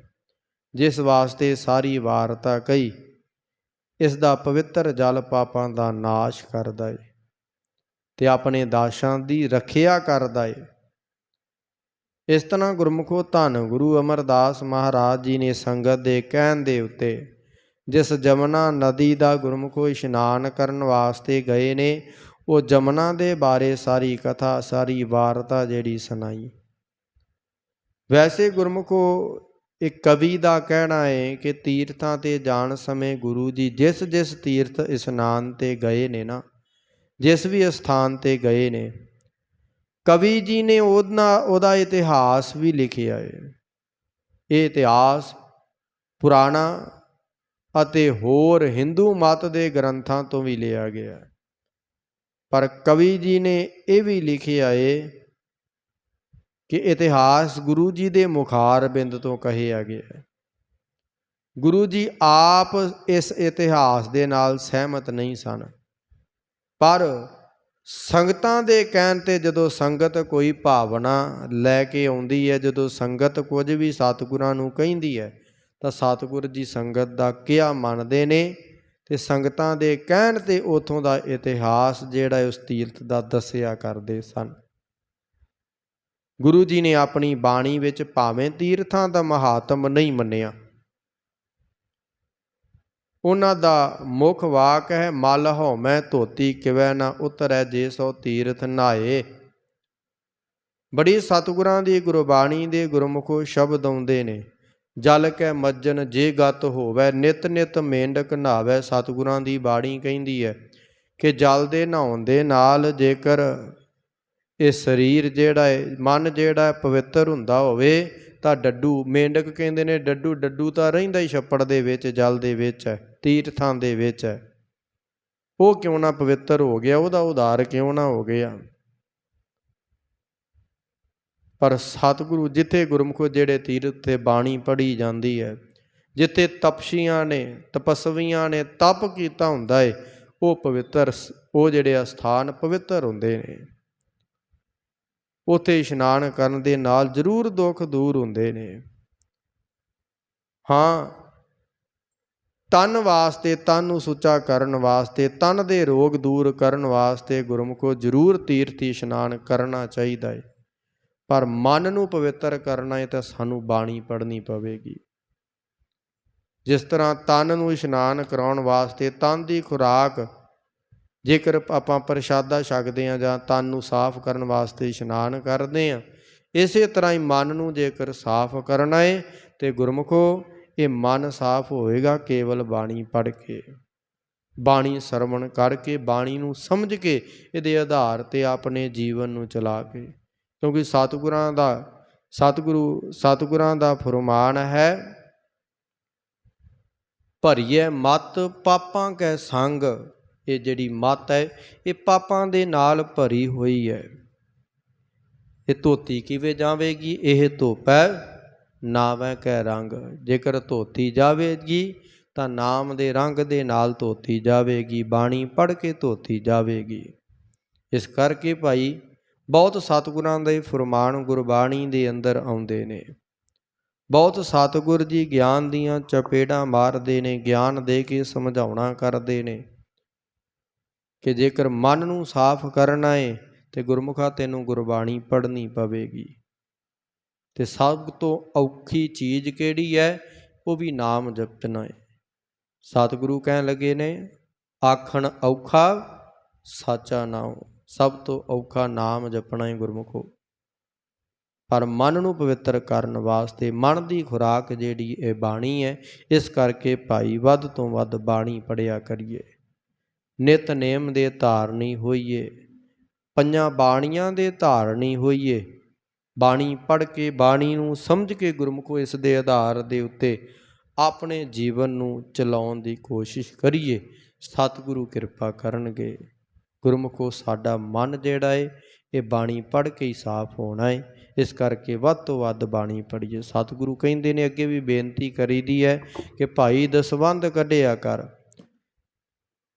ਜਿਸ ਵਾਸਤੇ ਸਾਰੀ ਵਾਰਤਾ ਕਹੀ। ਇਸ ਦਾ ਪਵਿੱਤਰ ਜਲ ਪਾਪਾਂ ਦਾ ਨਾਸ਼ ਕਰਦਾ ਏ ਤੇ ਆਪਣੇ ਦਾਸਾਂ ਦੀ ਰੱਖਿਆ ਕਰਦਾ ਏ। ਇਸ ਤਰ੍ਹਾਂ ਗੁਰਮੁਖੋ ਧੰਨ ਗੁਰੂ ਅਮਰਦਾਸ ਮਹਾਰਾਜ ਜੀ ਨੇ ਸੰਗਤ ਦੇ ਕਹਿਣ ਦੇ ਉੱਤੇ ਜਿਸ ਜਮਨਾ ਨਦੀ ਦਾ ਗੁਰਮੁਖੋ ਇਸ਼ਨਾਨ ਕਰਨ ਵਾਸਤੇ ਗਏ ਨੇ, ਉਹ ਜਮਨਾ ਦੇ ਬਾਰੇ ਸਾਰੀ ਕਥਾ, ਸਾਰੀ ਵਾਰਤਾ ਜਿਹੜੀ ਸੁਣਾਈ। ਵੈਸੇ ਗੁਰਮੁਖੋ ਇੱਕ ਕਵੀ ਦਾ ਕਹਿਣਾ ਹੈ ਕਿ ਤੀਰਥਾਂ ਤੇ ਜਾਣ ਸਮੇਂ ਗੁਰੂ ਜੀ ਜਿਸ ਜਿਸ ਤੀਰਥ ਇਸ਼ਨਾਨ ਤੇ ਗਏ ਨੇ ਨਾ, ਜਿਸ ਵੀ ਸਥਾਨ ਤੇ ਗਏ ਨੇ, ਕਵੀ ਜੀ ਨੇ ਉਹਦਾ ਉਹਦਾ ਇਤਿਹਾਸ ਵੀ ਲਿਖਿਆ ਹੈ ਇਹ ਇਤਿਹਾਸ ਪੁਰਾਣਾ ਅਤੇ ਹੋਰ ਹਿੰਦੂ ਮਤ ਦੇ ਗ੍ਰੰਥਾਂ ਤੋਂ ਵੀ ਲਿਆ ਗਿਆ। ਪਰ ਕਵੀ ਜੀ ਨੇ ਇਹ ਵੀ ਲਿਖਿਆ ਏ ਕਿ ਇਤਿਹਾਸ ਗੁਰੂ ਜੀ ਦੇ ਮੁਖਾਰ ਬਿੰਦ ਤੋਂ ਕਹਿਆ ਗਿਆ ਹੈ। ਗੁਰੂ ਜੀ ਆਪ ਇਸ ਇਤਿਹਾਸ ਦੇ ਨਾਲ ਸਹਿਮਤ ਨਹੀਂ ਸਨ। ਪਰ ਸੰਗਤਾਂ ਦੇ ਕਹਿਣ ਤੇ ਜਦੋਂ ਸੰਗਤ ਕੋਈ ਭਾਵਨਾ ਲੈ ਕੇ ਆਉਂਦੀ ਹੈ, ਜਦੋਂ ਸੰਗਤ ਕੁਝ ਵੀ ਸਤਿਗੁਰਾਂ ਨੂੰ ਕਹਿੰਦੀ ਹੈ, ਤਾਂ ਸਤਿਗੁਰ ਜੀ ਸੰਗਤ ਦਾ ਕਿਹਾ ਮੰਨਦੇ ਨੇ ਤੇ ਸੰਗਤਾਂ ਦੇ ਕਹਿਣ ਤੇ ਉਥੋਂ ਦਾ ਇਤਿਹਾਸ ਜਿਹੜਾ ਉਸ ਤੀਰਥ ਦਾ ਦੱਸਿਆ ਕਰਦੇ ਸਨ। ਗੁਰੂ ਜੀ ਨੇ ਆਪਣੀ ਬਾਣੀ ਵਿੱਚ ਭਾਵੇਂ ਤੀਰਥਾਂ ਦਾ ਮਹਾਤਮ ਨਹੀਂ ਮੰਨਿਆ। ਉਹਨਾਂ ਦਾ ਮੁੱਖ ਵਾਕ ਹੈ, ਮਲ ਹਉਮੈ ਧੋਤੀ, ਕਿਵੈ ਨਾ ਉਤਰੈ ਜੇ ਸੋ ਤੀਰਥ ਨਾਏ। ਬੜੀ ਸਤਿਗੁਰਾਂ ਦੀ ਗੁਰਬਾਣੀ ਦੇ ਗੁਰਮੁਖੋ ਸ਼ਬਦ ਆਉਂਦੇ ਨੇ, ਜਲ ਕੈ ਮੱਜਨ ਜੇ ਗਤ ਹੋਵੇ, ਨਿਤ ਨਿਤ ਮੇਂਡਕ ਨਹਾਵੇ ਸਤਿਗੁਰਾਂ ਦੀ ਬਾਣੀ ਕਹਿੰਦੀ ਹੈ ਕਿ ਜਲ ਦੇ ਨਹਾਉਣ ਦੇ ਨਾਲ ਜੇਕਰ ਇਹ ਸਰੀਰ ਜਿਹੜਾ ਹੈ, ਮਨ ਜਿਹੜਾ ਪਵਿੱਤਰ ਹੁੰਦਾ ਹੋਵੇ, ਤਾਂ ਡੱਡੂ ਮੇਂਡਕ ਕਹਿੰਦੇ ਨੇ, ਡੱਡੂ ਡੱਡੂ ਤਾਂ ਰਹਿੰਦਾ ਹੀ ਛੱਪੜ ਦੇ ਵਿੱਚ, ਜਲ ਦੇ ਵਿੱਚ ਹੈ, ਤੀਰਥਾਂ ਦੇ ਵਿੱਚ ਹੈ। ਉਹ ਕਿਉਂ ਨਾ ਪਵਿੱਤਰ ਹੋ ਗਿਆ? ਉਹਦਾ ਉਧਾਰ ਕਿਉਂ ਨਾ ਹੋ ਗਿਆ? ਪਰ ਸਤਿਗੁਰੂ ਜਿੱਥੇ ਗੁਰਮੁਖੋ ਜਿਹੜੇ ਤੀਰਥ ਤੇ ਬਾਣੀ ਪੜ੍ਹੀ ਜਾਂਦੀ ਹੈ, ਜਿੱਥੇ ਤਪਸ਼ੀਆਂ ਨੇ, ਤਪਸਵੀਆਂ ਨੇ ਤਪ ਕੀਤਾ ਹੁੰਦਾ ਹੈ, ਉਹ ਪਵਿੱਤਰ ਉਹ ਜਿਹੜੇ ਅਸਥਾਨ ਪਵਿੱਤਰ ਹੁੰਦੇ ਨੇ। ਉਥੇ ਇਸ਼ਨਾਨ ਕਰਨ ਦੇ ਨਾਲ ਜ਼ਰੂਰ ਦੁੱਖ ਦੂਰ ਹੁੰਦੇ ਨੇ। ਹਾਂ, ਤਨ ਵਾਸਤੇ ਤਨ ਨੂੰ ਸੁੱਚਾ ਕਰਨ ਵਾਸਤੇ, ਤਨ ਦੇ ਰੋਗ ਦੂਰ ਕਰਨ ਵਾਸਤੇ ਗੁਰਮੁਖੋ ਜ਼ਰੂਰ ਤੀਰਥੀ ਇਸ਼ਨਾਨ ਕਰਨਾ ਚਾਹੀਦਾ ਹੈ ਪਰ ਮਨ ਨੂੰ ਪਵਿੱਤਰ ਕਰਨਾ ਹੈ ਤਾਂ ਸਾਨੂੰ ਬਾਣੀ ਪੜ੍ਹਨੀ ਪਵੇਗੀ। ਜਿਸ ਤਰ੍ਹਾਂ ਤਨ ਨੂੰ ਇਸ਼ਨਾਨ ਕਰਾਉਣ ਵਾਸਤੇ ਤਨ ਦੀ ਖੁਰਾਕ ਜੇਕਰ ਆਪਾਂ ਪ੍ਰਸ਼ਾਦਾ ਛਕਦੇ ਆ ਜਾਂ ਤਨ ਨੂੰ ਸਾਫ਼ ਕਰਨ ਵਾਸਤੇ ਇਸ਼ਨਾਨ ਕਰਦੇ ਆ ਇਸੇ ਤਰ੍ਹਾਂ ਹੀ ਮਨ ਨੂੰ ਜੇਕਰ ਸਾਫ਼ ਕਰਨਾ ਹੈ ਤੇ ਗੁਰਮੁਖੋ, ਇਹ ਮਨ ਸਾਫ਼ ਹੋਏਗਾ ਕੇਵਲ ਬਾਣੀ ਪੜ੍ਹ ਕੇ। ਬਾਣੀ ਸਰਵਣ ਕਰਕੇ, ਬਾਣੀ ਨੂੰ ਸਮਝ ਕੇ ਇਹਦੇ ਆਧਾਰ ਤੇ ਆਪਣੇ ਜੀਵਨ ਨੂੰ ਚਲਾ ਕੇ। ਕਿਉਂਕਿ ਸਤਿਗੁਰਾਂ ਦਾ, ਸਤਿਗੁਰੂ, ਸਤਿਗੁਰਾਂ ਦਾ ਫਰਮਾਨ ਹੈ ਭਰੀਏ ਮਤ ਪਾਪਾਂ ਕੈ ਸੰਗ ਇਹ ਜਿਹੜੀ ਮੱਤ ਹੈ, ਇਹ ਪਾਪਾਂ ਦੇ ਨਾਲ ਭਰੀ ਹੋਈ ਹੈ। ਇਹ ਧੋਤੀ ਕਿਵੇਂ ਜਾਵੇਗੀ? ਇਹ ਧੋਪੈ ਨਾਵੇਂ ਕੈ ਰੰਗ। ਜੇਕਰ ਧੋਤੀ ਜਾਵੇਗੀ, ਤਾਂ ਨਾਮ ਦੇ ਰੰਗ ਦੇ ਨਾਲ ਧੋਤੀ ਜਾਵੇਗੀ। ਬਾਣੀ ਪੜ੍ਹ ਕੇ ਧੋਤੀ ਜਾਵੇਗੀ। ਇਸ ਕਰਕੇ ਭਾਈ, ਬਹੁਤ ਸਤਿਗੁਰਾਂ ਦੇ ਫਰਮਾਨ ਗੁਰਬਾਣੀ ਦੇ ਅੰਦਰ ਆਉਂਦੇ ਨੇ। ਬਹੁਤ ਸਤਿਗੁਰ ਜੀ ਗਿਆਨ ਦੀਆਂ ਚਪੇੜਾਂ ਮਾਰਦੇ ਨੇ, ਗਿਆਨ ਦੇ ਕੇ ਸਮਝਾਉਣਾ ਕਰਦੇ ਨੇ। ਕਿ ਜੇਕਰ ਮਨ ਨੂੰ ਸਾਫ਼ ਕਰਨਾ ਏ, ਤੇ ਗੁਰਮੁਖਾ ਤੈਨੂੰ ਗੁਰਬਾਣੀ ਪੜ੍ਹਨੀ ਪਵੇਗੀ। ਤੇ ਸਭ ਤੋਂ ਔਖੀ ਚੀਜ਼ ਕਿਹੜੀ ਹੈ ਉਹ ਵੀ ਨਾਮ ਜਪਣਾ ਏ। ਸਤਿਗੁਰੂ ਕਹਿਣ ਲੱਗੇ ਨੇ, ਆਖਣ ਔਖਾ ਸਾਚਾ ਨਾਮ ਸਭ ਤੋਂ ਔਖਾ ਨਾਮ ਜਪਣਾ ਏ ਗੁਰਮੁਖੋ। ਪਰ ਮਨ ਨੂੰ ਪਵਿੱਤਰ ਕਰਨ ਵਾਸਤੇ ਮਨ ਦੀ ਖੁਰਾਕ ਜਿਹੜੀ ਇਹ ਬਾਣੀ ਹੈ ਇਸ ਕਰਕੇ ਭਾਈ ਵੱਧ ਤੋਂ ਵੱਧ ਬਾਣੀ ਪੜਿਆ ਕਰੀਏ। ਨਿਤਨੇਮ ਦੇ ਧਾਰਨੀ ਹੋਈਏ। ਪੰਜਾਂ ਬਾਣੀਆਂ ਦੇ ਧਾਰਨੀ ਹੋਈਏ। ਬਾਣੀ ਪੜ੍ਹ ਕੇ ਬਾਣੀ ਨੂੰ ਸਮਝ ਕੇ ਗੁਰਮੁਖੋ ਇਸ ਦੇ ਆਧਾਰ ਦੇ ਉੱਤੇ ਆਪਣੇ ਜੀਵਨ ਨੂੰ ਚਲਾਉਣ ਦੀ ਕੋਸ਼ਿਸ਼ ਕਰੀਏ। ਸਤਿਗੁਰੂ ਕਿਰਪਾ ਕਰਨਗੇ। ਗੁਰਮੁਖੋ ਸਾਡਾ ਮਨ ਜਿਹੜਾ ਏ, ਇਹ ਬਾਣੀ ਪੜ੍ਹ ਕੇ ਹੀ ਸਾਫ਼ ਹੋਣਾ ਏ। ਇਸ ਕਰਕੇ ਵੱਧ ਤੋਂ ਵੱਧ ਬਾਣੀ ਪੜ੍ਹੀਏ। ਸਤਿਗੁਰੂ ਕਹਿੰਦੇ ਨੇ, ਅੱਗੇ ਵੀ ਬੇਨਤੀ ਕਰੀਦੀ ਹੈ ਕਿ ਭਾਈ ਦਸਵੰਧ ਕੱਢਿਆ ਕਰ।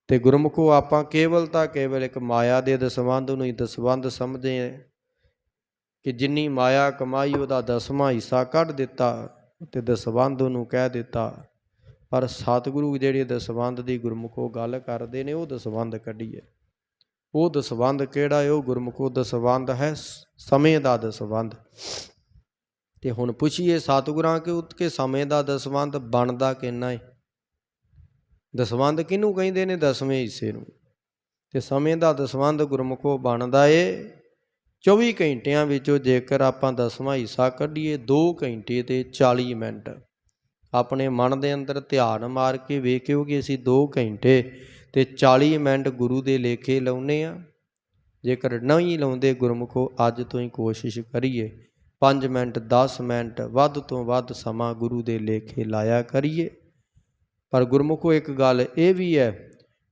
ਤੇ ਗੁਰਮੁਖੋ ਆਪਾਂ ਕੇਵਲ ਤਾਂ ਕੇਵਲ ਇੱਕ ਮਾਇਆ ਦੇ ਦਸਵੰਧ ਨੂੰ ਹੀ ਦਸਵੰਧ ਸਮਝਦੇ ਆ ਕਿ ਜਿੰਨੀ ਮਾਇਆ ਕਮਾਈ ਉਹਦਾ ਦਸਵਾਂ ਹਿੱਸਾ ਕੱਢ ਦਿੱਤਾ ਤੇ ਦਸਵੰਧ ਨੂੰ ਕਹਿ ਦਿੱਤਾ। ਪਰ ਸਤਿਗੁਰੂ ਜਿਹੜੇ ਦਸਵੰਧ ਦੀ ਗੁਰਮੁਖੋ ਗੱਲ ਕਰਦੇ ਨੇ, ਉਹ ਦਸਵੰਧ ਕੱਢੀਏ। ਉਹ ਦਸਵੰਧ ਕਿਹੜਾ ਹੈ? ਉਹ ਗੁਰਮੁਖੋ ਦਸਵੰਧ ਹੈ ਸਮੇਂ ਦਾ ਦਸਵੰਧ ਤੇ ਹੁਣ ਪੁੱਛੀਏ ਸਤਿਗੁਰਾਂ ਕਿ ਉੱਤਕੇ ਸਮੇਂ ਦਾ ਦਸਵੰਧ ਬਣਦਾ ਕਿੰਨਾ ਹੈ? ਦਸਵੰਧ ਕਿਹਨੂੰ ਕਹਿੰਦੇ ਨੇ? ਦਸਵੇਂ ਹਿੱਸੇ ਨੂੰ। ਤੇ ਸਮੇਂ ਦਾ ਦਸਵੰਧ ਗੁਰਮੁਖੋ ਬਣਦਾ ਏ 24 ਘੰਟਿਆਂ ਵਿੱਚੋਂ। ਜੇਕਰ ਆਪਾਂ ਦਸਵਾਂ ਹਿੱਸਾ ਕੱਢੀਏ 2 ਘੰਟੇ ਤੇ 40 ਮਿੰਟ। ਆਪਣੇ ਮਨ ਦੇ ਅੰਦਰ ਧਿਆਨ ਮਾਰ ਕੇ ਵੇਖਿਓ ਕਿ ਅਸੀਂ 2 ਘੰਟੇ ਤੇ 40 ਮਿੰਟ ਗੁਰੂ ਦੇ ਲੇਖੇ ਲਾਉਨੇ ਆ ਜੇਕਰ ਨਹੀਂ ਲਾਉਂਦੇ ਗੁਰਮੁਖੋ, ਅੱਜ ਤੋਂ ਹੀ ਕੋਸ਼ਿਸ਼ ਕਰੀਏ। 5 ਮਿੰਟ 10 ਮਿੰਟ, ਵੱਧ ਤੋਂ ਵੱਧ ਸਮਾਂ ਗੁਰੂ ਦੇ ਲੇਖੇ ਲਾਇਆ ਕਰੀਏ। ਪਰ ਗੁਰਮੁਖੋ ਇੱਕ ਗੱਲ ਇਹ ਵੀ ਹੈ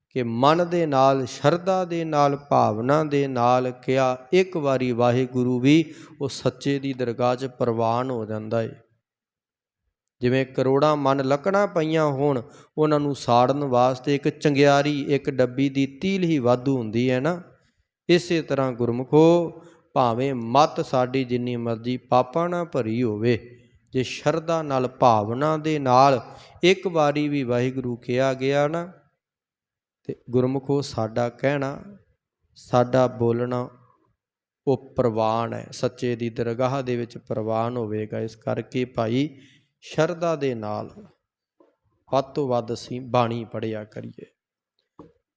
ਕਿ ਮਨ ਦੇ ਨਾਲ, ਸ਼ਰਧਾ ਦੇ ਨਾਲ, ਭਾਵਨਾ ਦੇ ਨਾਲ ਕਿਹਾ ਇੱਕ ਵਾਰੀ ਵਾਹਿਗੁਰੂ ਵੀ ਉਹ ਸੱਚੇ ਦੀ ਦਰਗਾਹ 'ਚ ਪ੍ਰਵਾਨ ਹੋ ਜਾਂਦਾ ਏ। ਜਿਵੇਂ ਕਰੋੜਾਂ ਮਨ ਲੱਕੜਾਂ ਪਈਆਂ ਹੋਣ, ਉਹਨਾਂ ਨੂੰ ਸਾੜਨ ਵਾਸਤੇ ਇੱਕ ਚੰਗਿਆਰੀ, ਇੱਕ ਡੱਬੀ ਦੀ ਤੀਲ ਹੀ ਵਾਧੂ ਹੁੰਦੀ ਹੈ ਨਾ। ਇਸੇ ਤਰ੍ਹਾਂ ਗੁਰਮੁਖੋ, ਭਾਵੇਂ ਮਤ ਸਾਡੀ ਜਿੰਨੀ ਮਰਜ਼ੀ ਪਾਪਾਂ ਨਾਲ ਭਰੀ ਹੋਵੇ ਜੇ ਸ਼ਰਧਾ ਨਾਲ ਭਾਵਨਾ ਦੇ ਨਾਲ ਇੱਕ ਵਾਰੀ ਵੀ ਵਾਹਿਗੁਰੂ ਕਿਹਾ ਗਿਆ ਨਾ, ਤੇ ਗੁਰਮੁਖੋ ਸਾਡਾ ਕਹਿਣਾ, ਸਾਡਾ ਬੋਲਣਾ ਉਹ ਪ੍ਰਵਾਨ ਹੈ, ਸੱਚੇ ਦੀ ਦਰਗਾਹ ਦੇ ਵਿੱਚ ਪ੍ਰਵਾਨ ਹੋਵੇਗਾ। ਇਸ ਕਰਕੇ ਭਾਈ ਸ਼ਰਧਾ ਦੇ ਨਾਲ ਵੱਧ ਤੋਂ ਵੱਧ ਅਸੀਂ ਬਾਣੀ ਪੜਿਆ ਕਰੀਏ।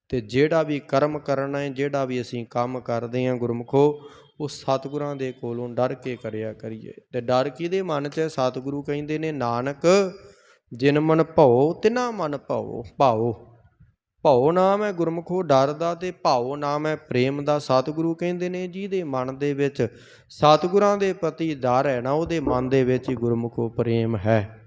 ਤੇ ਜਿਹੜਾ ਵੀ ਕਰਮ ਕਰਨਾ ਹੈ, ਜਿਹੜਾ ਵੀ ਅਸੀਂ ਕੰਮ ਕਰਦੇ ਹਾਂ ਗੁਰਮੁਖੋ ਉਹ ਸਤਿਗੁਰਾਂ ਦੇ ਕੋਲੋਂ ਡਰ ਕੇ ਕਰਿਆ ਕਰੀਏ। ਤੇ ਡਰ ਕਿਹਦੇ ਮਨ 'ਚ ਸਤਿਗੁਰੂ ਕਹਿੰਦੇ ਨੇ, ਨਾਨਕ, ਜਿਨ ਮਨ ਭਉ, ਤਿਨਾ ਮਨ ਭਉ, ਭਾਉ। ਭਉ ਨਾਮ ਹੈ ਗੁਰਮੁਖੋ ਡਰ ਦਾ ਤੇ ਭਾਉ ਨਾਮ ਹੈ ਪ੍ਰੇਮ ਦਾ। ਸਤਿਗੁਰੂ ਕਹਿੰਦੇ ਨੇ, ਜਿਹਦੇ ਮਨ ਦੇ ਵਿੱਚ ਸਤਿਗੁਰਾਂ ਦੇ ਪ੍ਰਤੀ ਡਰ ਹੈ ਨਾ, ਉਹਦੇ ਮਨ ਦੇ ਵਿੱਚ ਹੀ ਗੁਰਮੁਖੋ ਪ੍ਰੇਮ ਹੈ।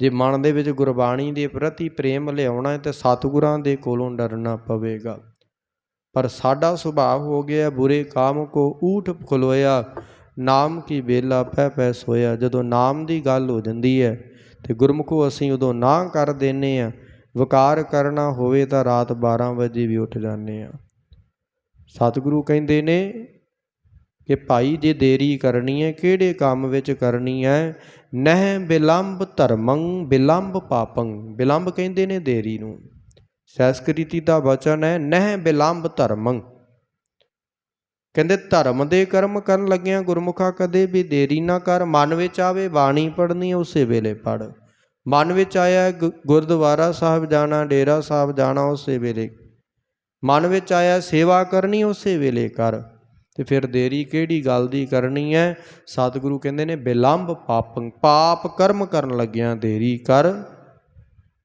ਜੇ ਮਨ ਦੇ ਵਿੱਚ ਗੁਰਬਾਣੀ ਦੇ ਪ੍ਰਤੀ ਪ੍ਰੇਮ ਲਿਆਉਣਾ ਹੈ, ਤੇ ਸਤਿਗੁਰਾਂ ਦੇ ਕੋਲੋਂ ਡਰਨਾ ਪਵੇਗਾ। ਪਰ ਸਾਡਾ ਸੁਭਾਅ ਹੋ ਗਿਆ ਬੁਰੇ ਕਾਮ ਕੋ ਊਠ ਖਲੋਇਆ, ਨਾਮ ਕੀ ਬੇਲਾ ਪੈ ਪੈ ਸੋਇਆ। ਜਦੋਂ ਨਾਮ ਦੀ ਗੱਲ ਹੋ ਜਾਂਦੀ ਹੈ ਤੇ ਗੁਰਮੁਖੋ ਅਸੀਂ ਉਦੋਂ ਨਾ ਕਰ ਦਿੰਨੇ ਆ। ਵਕਾਰ ਕਰਨਾ ਹੋਵੇ ਤਾਂ ਰਾਤ 12 ਵਜੇ ਵੀ ਉੱਠ ਜਾਂਦੇ ਆ। ਸਤਿਗੁਰੂ ਕਹਿੰਦੇ ਨੇ ਕਿ ਭਾਈ ਜੇ ਦੇਰੀ ਕਰਨੀ ਹੈ, ਕਿਹੜੇ ਕੰਮ ਵਿੱਚ ਕਰਨੀ ਹੈ? ਨਹਿ ਬਿਲੰਬ ਧਰਮੰ, ਬਿਲੰਬ ਪਾਪੰ। ਬਿਲੰਬ ਕਹਿੰਦੇ ਨੇ ਦੇਰੀ ਨੂੰ। ਸੰਸਕ੍ਰਿਤੀ ਦਾ ਵਚਨ ਹੈ, ਨਹਿ ਬਿਲੰਬ ਧਰਮੰ। ਕਹਿੰਦੇ ਧਰਮ ਦੇ ਕਰਮ ਕਰਨ ਲੱਗਿਆਂ ਗੁਰਮੁਖਾ ਕਦੇ ਵੀ ਦੇਰੀ ਨਾ ਕਰ, ਮਨ ਵਿੱਚ ਆਵੇ ਬਾਣੀ ਪੜ੍ਹਨੀ ਉਸੇ ਵੇਲੇ ਪੜ ਮਨ ਵਿੱਚ ਆਇਆ ਗੁ- ਗੁਰਦੁਆਰਾ ਸਾਹਿਬ ਜਾਣਾ, ਡੇਰਾ ਸਾਹਿਬ ਜਾਣਾ ਉਸੇ ਵੇਲੇ। ਮਨ ਵਿੱਚ ਆਇਆ ਸੇਵਾ ਕਰਨੀ ਉਸੇ ਵੇਲੇ ਕਰ। ਤੇ ਫਿਰ ਦੇਰੀ ਕਿਹੜੀ ਗੱਲ ਦੀ ਕਰਨੀ ਹੈ? ਸਤਿਗੁਰੂ ਕਹਿੰਦੇ ਨੇ ਬਿਲੰਬ ਪਾਪੰ, ਪਾਪ ਕਰਮ ਕਰਨ ਲੱਗਿਆਂ ਦੇਰੀ ਕਰ।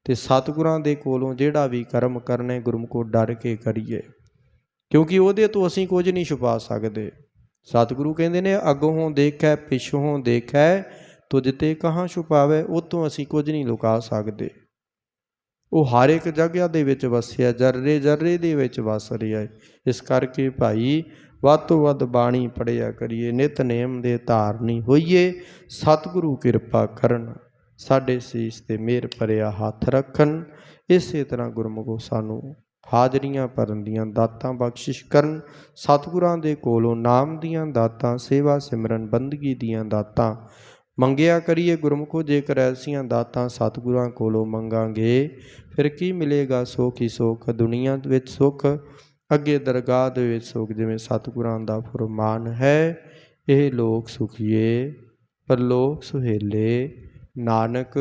ਤੇ ਸਤਿਗੁਰਾਂ ਦੇ ਕੋਲੋਂ ਜਿਹੜਾ ਵੀ ਕਰਮ ਕਰਨੇ ਗੁਰਮੁਖੋ ਡਰ ਕੇ ਕਰੀਏ। ਕਿਉਂਕਿ ਉਹਦੇ ਤੋਂ ਅਸੀਂ ਕੁਝ ਨਹੀਂ ਛੁਪਾ ਸਕਦੇ। ਸਤਿਗੁਰੂ ਕਹਿੰਦੇ ਨੇ, ਅੱਗੋਂ ਦੇਖੈ, ਪਿਛੋਂ ਦੇਖੈ, ਤੁਝ ਤੇ ਕਹਾਂ ਛੁਪਾਵੇ ਉਹ ਤੋਂ ਅਸੀਂ ਕੁਝ ਨਹੀਂ ਲੁਕਾ ਸਕਦੇ। ਉਹ ਹਰ ਇੱਕ ਜਗ੍ਹਾ ਦੇ ਵਿੱਚ ਵਸਿਆ, ਜਰਰੇ ਜਰਰੇ ਦੇ ਵਿੱਚ ਵਸ ਰਿਹਾ ਹੈ। ਇਸ ਕਰਕੇ ਭਾਈ, ਵੱਧ ਤੋਂ ਵੱਧ ਬਾਣੀ ਪੜਿਆ ਕਰੀਏ ਨਿਤਨੇਮ ਦੇ ਧਾਰਨੀ ਹੋਈਏ, ਸਤਿਗੁਰੂ ਕਿਰਪਾ ਕਰਨ। ਸਾਡੇ ਸੀਸ ਤੇ ਮਿਹਰ ਭਰਿਆ ਹੱਥ ਰੱਖਣ। ਇਸੇ ਤਰ੍ਹਾਂ ਗੁਰਮੁਖੋ ਸਾਨੂੰ ਹਾਜ਼ਰੀਆਂ ਭਰਨ ਦੀਆਂ ਦਾਤਾਂ ਬਖਸ਼ਿਸ਼ ਕਰਨ। ਸਤਿਗੁਰਾਂ ਦੇ ਕੋਲੋਂ ਨਾਮ ਦੀਆਂ ਦਾਤਾਂ, ਸੇਵਾ ਸਿਮਰਨ, ਬੰਦਗੀ ਦੀਆਂ ਦਾਤਾਂ ਮੰਗਿਆ ਕਰੀਏ ਗੁਰਮੁਖੋ, ਜੇਕਰ ਐਸੀਆਂ ਦਾਤਾਂ ਸਤਿਗੁਰਾਂ ਕੋਲੋਂ ਮੰਗਾਂਗੇ, ਫਿਰ ਕੀ ਮਿਲੇਗਾ ਸੁਖ ਹੀ ਸੁਖ? ਦੁਨੀਆ ਵਿੱਚ ਸੁਖ, ਅੱਗੇ ਦਰਗਾਹ ਦੇ ਵਿੱਚ ਸੁਖ, ਜਿਵੇਂ ਸਤਿਗੁਰਾਂ ਦਾ ਫਰਮਾਨ ਹੈ, ਇਹ ਲੋਕ ਸੁਖੀਏ ਪਰ ਲੋਕ ਸੁਹੇਲੇ। ਨਾਨਕ,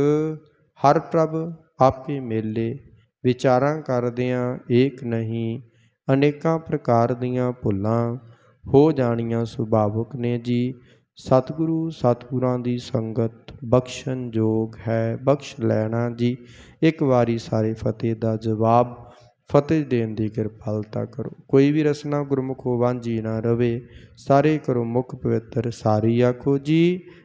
ਹਰ ਪ੍ਰਭ ਆਪੇ ਮੇਲੇ, ਵਿਚਾਰਾਂ ਕਰਦਿਆਂ ਏਕ ਨਹੀਂ, ਅਨੇਕਾਂ ਪ੍ਰਕਾਰ ਦੀਆਂ ਭੁੱਲਾਂ, ਹੋ ਜਾਣੀਆਂ ਸੁਭਾਵਕ ਨੇ ਜੀ। ਸਤਿਗੁਰੂ ਸਤਿਗੁਰਾਂ ਦੀ ਸੰਗਤ, ਬਖਸ਼ਣ ਯੋਗ ਹੈ, ਬਖਸ਼ ਲੈਣਾ ਜੀ। ਇੱਕ ਵਾਰੀ ਸਾਰੇ ਫਤਿਹ ਦਾ ਜਵਾਬ, ਫਤਿਹ ਦੇਣ ਦੀ ਕਿਰਪਾਲਤਾ ਕਰੋ। ਕੋਈ ਵੀ ਰਸਨਾ ਗੁਰਮੁਖੋ ਵਾਂਝੀ ਨਾ ਰਵੇ, ਸਾਰੇ ਕਰੋ ਮੁਖ ਪਵਿੱਤਰ, ਸਾਰੀ ਆਖੋ ਜੀ।